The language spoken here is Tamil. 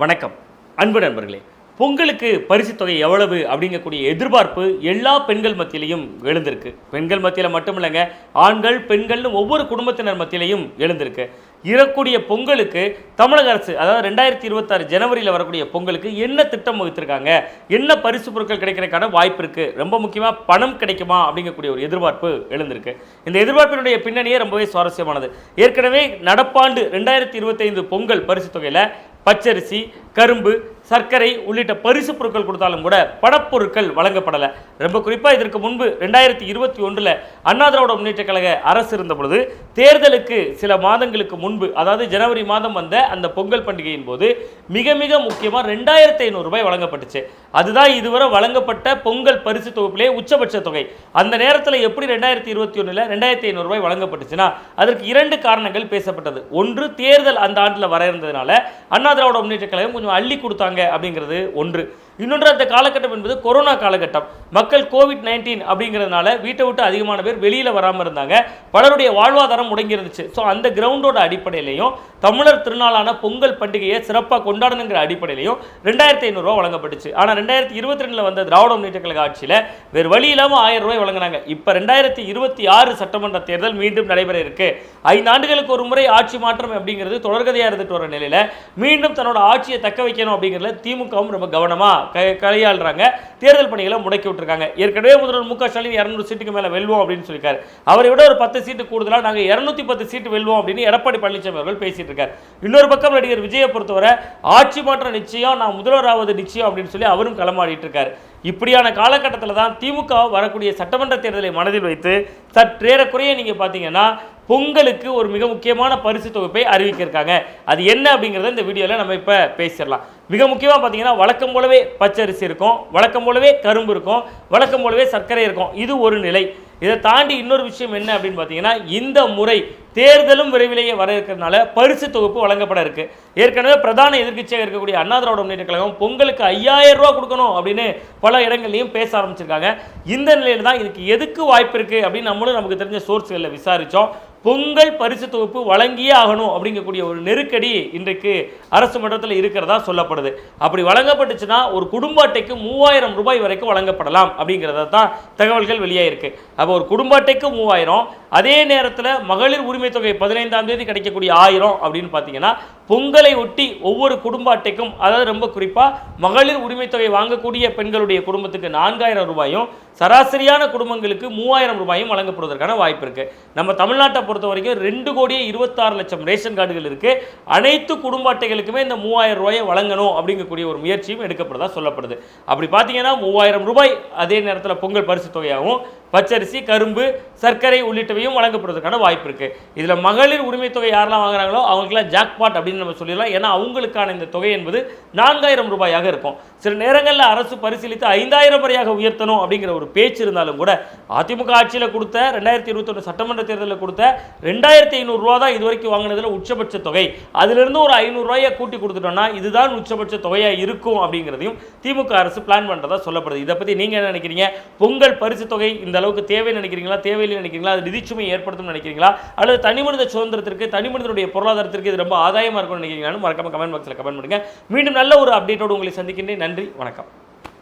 வணக்கம். அன்பு நண்பர்களே பொங்கலுக்கு பரிசு தொகை எவ்வளவு அப்படிங்கக்கூடிய எதிர்பார்ப்பு எல்லா பெண்கள் மத்தியிலையும் எழுந்திருக்கு. பெண்கள் மத்தியில் மட்டும் இல்லைங்க ஆண்கள் பெண்கள்னு ஒவ்வொரு குடும்பத்தினர் மத்தியிலையும் எழுந்திருக்கு. இறக்கூடிய பொங்கலுக்கு தமிழக அரசு அதாவது ரெண்டாயிரத்தி இருபத்தாறு ஜனவரியில் வரக்கூடிய பொங்கலுக்கு என்ன திட்டம் வகுத்திருக்காங்க? என்ன பரிசு பொருட்கள் கிடைக்கிறதுக்கான வாய்ப்பு இருக்குது ரொம்ப முக்கியமாக பணம் கிடைக்குமா அப்படிங்கக்கூடிய ஒரு எதிர்பார்ப்பு எழுந்திருக்கு. இந்த எதிர்பார்ப்பினுடைய பின்னணியே ரொம்பவே சுவாரஸ்யமானது. ஏற்கனவே நடப்பாண்டு ரெண்டாயிரத்தி இருபத்தைந்து பொங்கல் பரிசு தொகையில் பச்சரிசி கரும்பு சர்க்கரை உள்ளிட்ட பரிசு பொருட்கள் கொடுத்தாலும் கூட படப்பொருட்கள் வழங்கப்படலை. ரொம்ப குறிப்பாக இதற்கு முன்பு ரெண்டாயிரத்தி இருபத்தி ஒன்றில் அண்ணா திராவிட முன்னேற்ற கழக அரசு இருந்த பொழுது தேர்தலுக்கு சில மாதங்களுக்கு முன்பு அதாவது ஜனவரி மாதம் வந்த அந்த பொங்கல் பண்டிகையின் போது மிக மிக முக்கியமாக ரெண்டாயிரத்தி ஐநூறுரூபாய் வழங்கப்பட்டுச்சு. அதுதான் இதுவரை வழங்கப்பட்ட பொங்கல் பரிசு தொகுப்பிலே உச்சபட்ச தொகை. அந்த நேரத்தில் எப்படி ரெண்டாயிரத்தி இருபத்தி ஒன்றில் ரெண்டாயிரத்தி ஐநூறுரூபாய் வழங்கப்பட்டுச்சுன்னா அதற்கு இரண்டு காரணங்கள் பேசப்பட்டது. ஒன்று தேர்தல் அந்த ஆண்டில் வர இருந்ததுனால அண்ணா திராவிட முன்னேற்ற கழகம் கொஞ்சம் அள்ளி கொடுத்தாங்க அப்படிங்கிறது ஒன்று. இன்னொன்று அந்த காலகட்டம் என்பது கொரோனா காலகட்டம். மக்கள் கோவிட் நைன்டீன் அப்படிங்கிறதுனால வீட்டை விட்டு அதிகமான பேர் வெளியில் வராமல் இருந்தாங்க. பலருடைய வாழ்வாதாரம் முடங்கி இருந்துச்சு ஸோ அந்த கிரவுண்டோட அடிப்படையிலையும் தமிழர் திருநாளான பொங்கல் பண்டிகையை சிறப்பாக கொண்டாடணுங்கிற அடிப்படையிலையும் ரெண்டாயிரத்தி ஐநூறுரூவா வழங்கப்பட்டுச்சு. ஆனால் ரெண்டாயிரத்தி இருபத்தி ரெண்டில் வந்த திராவிட முன்னேற்ற கழக ஆட்சியில் வேறு வழி இல்லாமல் ஆயிரம் ரூபாய் வழங்கினாங்க. இப்போ ரெண்டாயிரத்தி இருபத்தி ஆறு சட்டமன்ற தேர்தல் மீண்டும் நடைபெற இருக்கு. ஐந்து ஆண்டுகளுக்கு ஒரு முறை ஆட்சி மாற்றம் அப்படிங்கிறது தொடர்கதையாக இருந்துட்டு வர நிலையில் மீண்டும் தன்னோட ஆட்சியை தக்க வைக்கணும் அப்படிங்கிறதுல திமுகவும் ரொம்ப கவனமாக க கையாளுறாங்க தேர்தல் பணிகளை முடக்கி விட்டுருக்காங்க. ஏற்கனவே முதல்வர் மு க ஸ்டாலின் இரநூறு சீட்டுக்கு மேலே வெல்வோம் அப்படின்னு சொல்லியிருக்காரு. அவரை விட ஒரு பத்து சீட்டு கூடுதலாக நாங்கள் இரநூத்தி பத்து சீட்டு வெல்வோம் அப்படின்னு எடப்பாடி பழனிசாமி அவர்கள் பேசிட்டு இருக்காரு இன்னொரு பக்கம் நடிகர் விஜயை பொறுத்தவரை ஆட்சி மாற்றம் நிச்சயம் நான் முதல்வராவது நிச்சயம் அப்படின்னு சொல்லி அவரும் களமாடிட்டு இருக்காரு இப்படியான காலகட்டத்தில் தான் திமுக வரக்கூடிய சட்டமன்ற தேர்தலை மனதில் வைத்து சற்றேறக்குறைய நீங்கள் பார்த்தீங்கன்னா பொங்கலுக்கு ஒரு மிக முக்கியமான பரிசு தொகுப்பை அறிவிக்கிருக்காங்க. அது என்ன அப்படிங்கிறத இந்த வீடியோவில் நம்ம இப்போ பேசிடலாம். மிக முக்கியமாக பார்த்தீங்கன்னா வழக்கம் போலவே பச்சரிசி இருக்கும் வழக்கம் போலவே கரும்பு இருக்கும் வழக்கம் போலவே சர்க்கரை இருக்கும். இது ஒரு நிலை. இதை தாண்டி இன்னொரு விஷயம் என்ன அப்படின்னு பார்த்தீங்கன்னா இந்த முறை தேர்தலும் விரைவிலேயே வர இருக்கிறதுனால பரிசு தொகுப்பு வழங்கப்பட இருக்கு. ஏற்கனவே பிரதான எதிர்கட்சியாக இருக்கக்கூடிய அண்ணா திராவிட முன்னேற்ற கழகம் பொங்கலுக்கு ஐயாயிரம் ரூபா கொடுக்கணும் அப்படின்னு பல இடங்கள்லையும் பேச ஆரம்பிச்சிருக்காங்க. இந்த நிலையில் தான் இதுக்கு எதுக்கு வாய்ப்பு இருக்குது அப்படின்னு நம்மளும் நமக்கு தெரிஞ்ச சோர்ஸ்களில் விசாரித்தோம் பொங்கல் பரிசு தொகுப்பு வழங்கியே ஆகணும் அப்படிங்கக்கூடிய ஒரு நெருக்கடி இன்றைக்கு அரசு மன்றத்தில் இருக்கிறதா சொல்லப்படுது. அப்படி வழங்கப்பட்டுச்சுன்னா ஒரு குடும்ப அட்டைக்கு மூவாயிரம் ரூபாய் வரைக்கும் வழங்கப்படலாம் அப்படிங்கிறத தான் தகவல்கள் வெளியாயிருக்கு. அப்போ ஒரு குடும்ப அட்டைக்கு மூவாயிரம் அதே நேரத்தில் மகளிர் உரிமை தொகை பதினைந்தாம் தேதி கிடைக்கக்கூடிய ஆயிரம் அப்படின்னு பார்த்தீங்கன்னா பொங்கலை ஒட்டி ஒவ்வொரு குடும்ப அட்டைக்கும் அதாவது ரொம்ப குறிப்பாக மகளிர் உரிமை தொகை வாங்கக்கூடிய பெண்களுடைய குடும்பத்துக்கு நான்காயிரம் ரூபாயும் சராசரியான குடும்பங்களுக்கு மூவாயிரம் ரூபாயும் வழங்கப்படுவதற்கான வாய்ப்பு இருக்குது நம்ம தமிழ்நாட்டை பொறுத்த வரைக்கும் ரெண்டு கோடியே இருபத்தாறு லட்சம் ரேஷன் கார்டுகள் இருக்கு. அனைத்து குடும்ப அட்டைகளுக்குமே இந்த மூவாயிரம் ரூபாயை வழங்கணும் அப்படிங்கக்கூடிய ஒரு முயற்சியும் எடுக்கப்படுறதா சொல்லப்படுது. அப்படி பார்த்தீங்கன்னா மூவாயிரம் ரூபாய் அதே நேரத்தில் பொங்கல் பரிசு தொகையாகவும் பச்சரிசி கரும்பு சர்க்கரை உள்ளிட்டவையும் வழங்கப்படுவதற்கான வாய்ப்பு இருக்குது இதில் மகளிர் உரிமை தொகை யாரெல்லாம் வாங்குறாங்களோ அவங்களுக்குலாம் ஜாக்பாட் அப்படின்னு நம்ம சொல்லிடலாம். ஏன்னா அவங்களுக்கான இந்த தொகை என்பது நான்காயிரம் ரூபாயாக இருக்கும். சில நேரங்களில் அரசு பரிசீலித்து ஐந்தாயிரம் வரையாக உயர்த்தணும் அப்படிங்கிற ஒரு பேச்சு இருந்தாலும் கூட அதிமுக ஆட்சியில் கொடுத்த ரெண்டாயிரத்தி இருபத்தொன்று சட்டமன்ற தேர்தலில் கொடுத்த ரெண்டாயிரத்தி ஐநூறுரூவா தான் இது வரைக்கும் வாங்கினதில் உச்சபட்ச தொகை. அதிலிருந்து ஒரு ஐநூறுரூவாயை கூட்டி கொடுத்துட்டோம்னா இதுதான் உச்சபட்ச தொகையாக இருக்கும் அப்படிங்கிறதையும் திமுக அரசு பிளான் பண்ணுறதா சொல்லப்படுது. இதை பற்றி நீங்கள் என்ன நினைக்கிறீங்க? பொங்கல் பரிசு தொகை இந்த அளவுக்கு தேவைன்னு நினைக்கிறீங்களா? தேவையில்லை நினைக்கிறீங்களா? அது நிதிச்சுமை ஏற்படுத்தும் நினைக்கிறீங்களா? அல்லது தனிமனித சுதந்திரத்திற்கு தனிமனிதனுடைய பொருளாதாரத்திற்கு இது ரொம்ப ஆதாயமாக இருக்கும்னு நினைக்கிறீங்களான்னு மறக்காம கமெண்ட் பாக்ஸில் கமெண்ட் பண்ணுங்கள் மீண்டும் நல்ல ஒரு அப்டேட்டோடு உங்களை சந்திக்கின்றேன். நன்றி வணக்கம்.